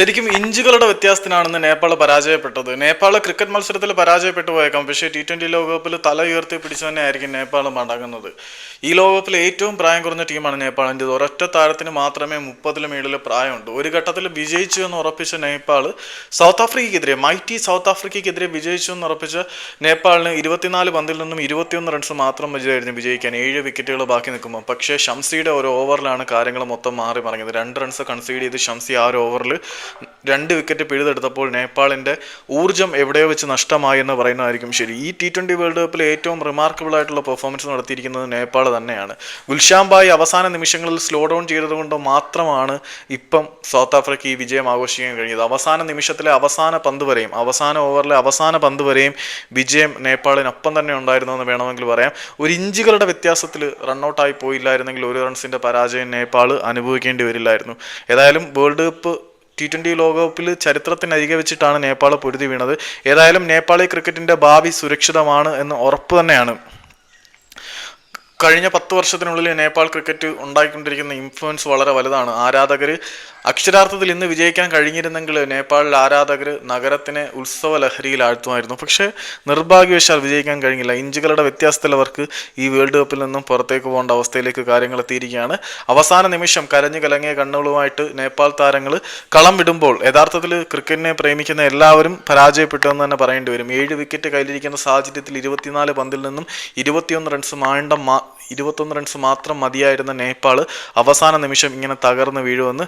ശരിക്കും ഇഞ്ചുകളുടെ വ്യത്യാസത്തിനാണെന്ന് നേപ്പാൾ പരാജയപ്പെട്ടത്. നേപ്പാൾ ക്രിക്കറ്റ് മത്സരത്തിൽ പരാജയപ്പെട്ടു പോയേക്കാം. പക്ഷേ ടി ട്വന്റി ലോകകപ്പിൽ തല ഉയർത്തി പിടിച്ചു തന്നെ ആയിരിക്കും നേപ്പാൾ മടങ്ങുന്നത്. ഈ ലോകകപ്പിൽ ഏറ്റവും പ്രായം കുറഞ്ഞ ടീമാണ് നേപ്പാളിന്റെ ഒരൊറ്റ താരത്തിന് മാത്രമേ മുപ്പതിൽ മേളിൽ പ്രായമുണ്ട് ഒരു ഘട്ടത്തിൽ വിജയിച്ചു എന്ന് ഉറപ്പിച്ച നേപ്പാൾ സൗത്ത് ആഫ്രിക്കയ്ക്കെതിരെ മൈറ്റി സൗത്ത് ആഫ്രിക്കയ്ക്കെതിരെ വിജയിച്ചു എന്ന് ഉറപ്പിച്ച നേപ്പാളിന് ഇരുപത്തിനാല് പന്തിൽ നിന്നും ഇരുപത്തിയൊന്ന് റൺസ് മാത്രം മതിയായിരുന്നു വിജയിക്കാൻ. ഏഴ് വിക്കറ്റുകൾ ബാക്കി നിൽക്കുമ്പോൾ. പക്ഷേ ഷംസിയുടെ ഒരു ഓവറിലാണ് കാര്യങ്ങൾ മൊത്തം മാറി മറിഞ്ഞത് രണ്ട് റൺസ് കൺസീഡ് ചെയ്ത് ഷംസി ആ ഒരു ഓവറിൽ രണ്ട് വിക്കറ്റ് പിഴുതെടുത്തപ്പോൾ നേപ്പാളിന്റെ ഊർജം എവിടെയോ വെച്ച് നഷ്ടമായി എന്ന് പറയുന്നതായിരിക്കും ശരി. ഈ ടി ട്വന്റി വേൾഡ് കപ്പിൽ ഏറ്റവും റിമാർക്കബിൾ ആയിട്ടുള്ള പെർഫോമൻസ് നടത്തിയിരിക്കുന്നത് നേപ്പാൾ തന്നെയാണ്. ഗുൽഷാം ഗുൽഷാംബായി അവസാന നിമിഷങ്ങളിൽ സ്ലോ ഡൗൺ ചെയ്തതുകൊണ്ട് മാത്രമാണ് ഇപ്പം സൗത്ത് ആഫ്രിക്ക ഈ വിജയം ആഘോഷിക്കാൻ കഴിഞ്ഞത്. അവസാന നിമിഷത്തിലെ അവസാന പന്ത് വരെയും അവസാന ഓവറിലെ അവസാന പന്ത് വരെയും വിജയം നേപ്പാളിനൊപ്പം തന്നെ ഉണ്ടായിരുന്നു എന്ന് വേണമെങ്കിൽ പറയാം. ഒരു ഇഞ്ചുകളുടെ വ്യത്യാസത്തിൽ റണ്ണൗട്ടായി പോയില്ലായിരുന്നെങ്കിൽ ഒരു റൺസിന്റെ പരാജയം നേപ്പാൾ അനുഭവിക്കേണ്ടി വരില്ലായിരുന്നു. ഏതായാലും വേൾഡ് കപ്പ് ടി ട്വന്റി ലോകകപ്പിൽ ചരിത്രത്തിനരികെ വെച്ചിട്ടാണ് നേപ്പാൾ പൊരുതി വീണത്. ഏതായാലും നേപ്പാളി ക്രിക്കറ്റിന്റെ ഭാവി സുരക്ഷിതമാണ് എന്ന് ഉറപ്പ് തന്നെയാണ്. കഴിഞ്ഞ പത്ത് വർഷത്തിനുള്ളിൽ നേപ്പാൾ ക്രിക്കറ്റ് ഉണ്ടായിക്കൊണ്ടിരിക്കുന്ന ഇൻഫ്ലുവൻസ് വളരെ വലുതാണ്. ആരാധകർ അക്ഷരാർത്ഥത്തിൽ ഇന്ന് വിജയിക്കാൻ കഴിഞ്ഞിരുന്നെങ്കിൽ നേപ്പാളിൽ ആരാധകർ നഗരത്തിനെ ഉത്സവ ലഹരിയിൽ ആഴ്ത്തുമായിരുന്നു പക്ഷേ നിർഭാഗ്യവശാൽ വിജയിക്കാൻ കഴിഞ്ഞില്ല. ഇഞ്ചുകളുടെ വ്യത്യാസത്തിൽ അവർക്ക് ഈ വേൾഡ് കപ്പിൽ നിന്നും പുറത്തേക്ക് പോകേണ്ട അവസ്ഥയിലേക്ക് കാര്യങ്ങൾ എത്തിയിരിക്കുകയാണ്. അവസാന നിമിഷം കരഞ്ഞു കലങ്ങിയ കണ്ണുകളുമായിട്ട് നേപ്പാൾ താരങ്ങൾ കളം വിടുമ്പോൾ യഥാർത്ഥത്തിൽ ക്രിക്കറ്റിനെ പ്രേമിക്കുന്ന എല്ലാവരും പരാജയപ്പെട്ടു എന്ന് തന്നെ പറയേണ്ടി വരും. ഏഴ് വിക്കറ്റ് കയ്യിലിരിക്കുന്ന സാഹചര്യത്തിൽ ഇരുപത്തിനാല് പന്തിൽ നിന്നും ഇരുപത്തിയൊന്ന് റൺസ് മാണ്ടം ഇരുപത്തൊന്ന് റൺസ് മാത്രം മതിയായിരുന്ന നേപ്പാൾ അവസാന നിമിഷം ഇങ്ങനെ തകർന്ന് വീഴുമെന്ന്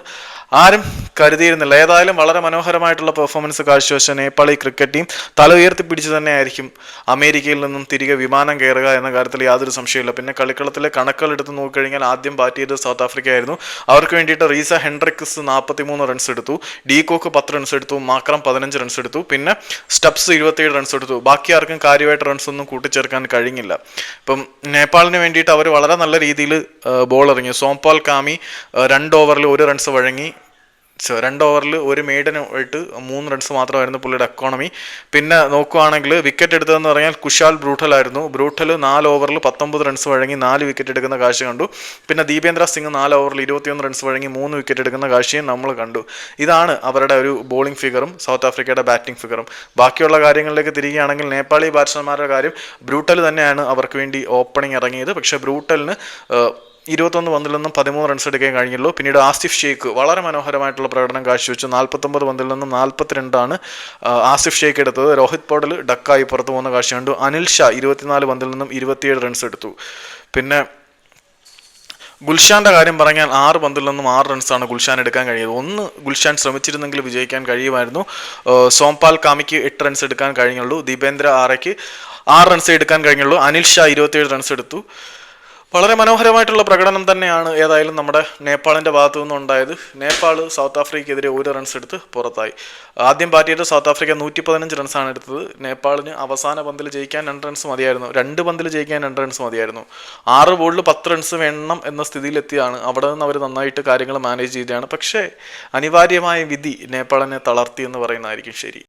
ആരും കരുതിയിരുന്നില്ല. ഏതായാലും വളരെ മനോഹരമായിട്ടുള്ള പെർഫോമൻസ് കാഴ്ചവെച്ച നേപ്പാളി ക്രിക്കറ്റ് ടീം തല ഉയർത്തിപ്പിടിച്ച് തന്നെയായിരിക്കും അമേരിക്കയിൽ നിന്നും തിരികെ വിമാനം കയറുക എന്ന കാര്യത്തിൽ യാതൊരു സംശയമില്ല പിന്നെ കളിക്കളത്തിലെ കണക്കുകൾ എടുത്ത് നോക്കിക്കഴിഞ്ഞാൽ ആദ്യം ബാറ്റ് ചെയ്തത് സൗത്ത് ആഫ്രിക്ക ആയിരുന്നു. അവർക്ക് വേണ്ടിയിട്ട് റീസ ഹെൻഡ്രിക്സ് നാൽപ്പത്തി മൂന്ന് റൺസ് എടുത്തു. ഡി കോക്ക് പത്ത് റൺസ് എടുത്തു. മാക്രം പതിനഞ്ച് റൺസ് എടുത്തു. പിന്നെ സ്റ്റബ്സ് ഇരുപത്തിയേഴ് റൺസ് എടുത്തു. ബാക്കി ആർക്കും കാര്യമായിട്ട് റൺസ് ഒന്നും കൂട്ടിച്ചേർക്കാൻ കഴിഞ്ഞില്ല. ഇപ്പം നേപ്പാളിന് വേണ്ടിയിട്ട് അവർ വളരെ നല്ല രീതിയിൽ ബോൾ എറിഞ്ഞു സോംപാൽ കാമി രണ്ട് ഓവറിൽ ഒരു റൺസ് വഴങ്ങി. സോ, രണ്ട് ഓവറിൽ ഒരു മെയ്ഡനുമായിട്ട് മൂന്ന് റൺസ് മാത്രമായിരുന്നു പുള്ളിയുടെ എക്കോണമി പിന്നെ നോക്കുവാണെങ്കിൽ വിക്കറ്റ് എടുത്തതെന്ന് പറഞ്ഞാൽ കുശാൽ ബ്രൂട്ടലായിരുന്നു ബ്രൂട്ടൽ നാല് ഓവറിൽ പത്തൊമ്പത് റൺസ് വഴങ്ങി നാല് വിക്കറ്റ് എടുക്കുന്ന കാഴ്ച കണ്ടു. പിന്നെ ദീപേന്ദ്ര സിംഗ് നാല് ഓവറിൽ ഇരുപത്തിയൊന്ന് റൺസ് വഴങ്ങി മൂന്ന് വിക്കറ്റ് എടുക്കുന്ന കാഴ്ചയും നമ്മൾ കണ്ടു. ഇതാണ് അവരുടെ ഒരു ബോളിംഗ് ഫിഗറും സൗത്ത് ആഫ്രിക്കയുടെ ബാറ്റിംഗ് ഫിഗറും ബാക്കിയുള്ള കാര്യങ്ങളിലേക്ക് തിരികുകയാണെങ്കിൽ നേപ്പാളി ബാറ്റ്സ്മാൻമാരുടെ കാര്യം ബ്രൂട്ടൽ തന്നെയാണ് അവർക്ക് വേണ്ടി ഓപ്പണിംഗ് ഇറങ്ങിയത്. പക്ഷേ ബ്രൂട്ടലിന് ഇരുപത്തൊന്ന് പന്തിൽ നിന്നും പതിമൂന്ന് റൺസ് എടുക്കാൻ കഴിഞ്ഞുള്ളൂ പിന്നീട് ആസിഫ് ഷെയ്ഖ് വളരെ മനോഹരമായിട്ടുള്ള പ്രകടനം കാഴ്ചവെച്ചു. നാൽപ്പത്തൊമ്പത് പന്തിൽ നിന്നും നാൽപ്പത്തിരണ്ടാണ് ആസിഫ് ഷെയ്ഖ് എടുത്തത്. രോഹിത് പോഡൽ ഡക്കായി പുറത്തു പോകുന്ന കാഴ്ച കണ്ടു. അനിൽ ഷാ ഇരുപത്തിനാല് പന്തിൽ നിന്നും ഇരുപത്തിയേഴ് റൺസ് എടുത്തു. പിന്നെ ഗുൽഷാന്റെ കാര്യം പറഞ്ഞാൽ ആറ് പന്തിൽ നിന്നും ആറ് റൺസാണ് ഗുൽഷാൻ എടുക്കാൻ കഴിയുന്നത്. ഒന്ന് ഗുൽഷാൻ ശ്രമിച്ചിരുന്നെങ്കിൽ വിജയിക്കാൻ കഴിയുമായിരുന്നു. സോംപാൽ കാമിക്ക് എട്ട് റൺസ് എടുക്കാൻ കഴിഞ്ഞുള്ളൂ. ദീപേന്ദ്ര ആറയ്ക്ക് ആറ് റൺസ് എടുക്കാൻ കഴിഞ്ഞുള്ളൂ. അനിൽ ഷാ ഇരുപത്തിയേഴ് റൺസ് എടുത്തു. വളരെ മനോഹരമായിട്ടുള്ള പ്രകടനം തന്നെയാണ് ഏതായാലും നമ്മുടെ നേപ്പാളിന്റെ ഭാഗത്തു നിന്നുണ്ടായത് നേപ്പാൾ സൗത്ത് ആഫ്രിക്കയ്ക്കെതിരെ ഒരു റൺസ് എടുത്ത് പുറത്തായി. ആദ്യം ബാറ്റ് ചെയ്ത് സൗത്ത് ആഫ്രിക്ക നൂറ്റി പതിനഞ്ച് റൺസാണ് എടുത്തത്. നേപ്പാളിന് അവസാന പന്തിൽ ജയിക്കാൻ രണ്ട് റൺസ് മതിയായിരുന്നു. രണ്ട് പന്തിൽ ജയിക്കാൻ രണ്ട് റൺസ് മതിയായിരുന്നു. ആറ് ബോളിൽ പത്ത് റൺസ് വേണം എന്ന സ്ഥിതിയിലെത്തിയാണ്. അവിടെ നിന്ന് അവർ നന്നായിട്ട് കാര്യങ്ങൾ മാനേജ് ചെയ്തതാണ്. പക്ഷേ അനിവാര്യമായ വിധി നേപ്പാളിനെ തളർത്തി എന്ന് പറയുന്നതായിരിക്കും ശരി.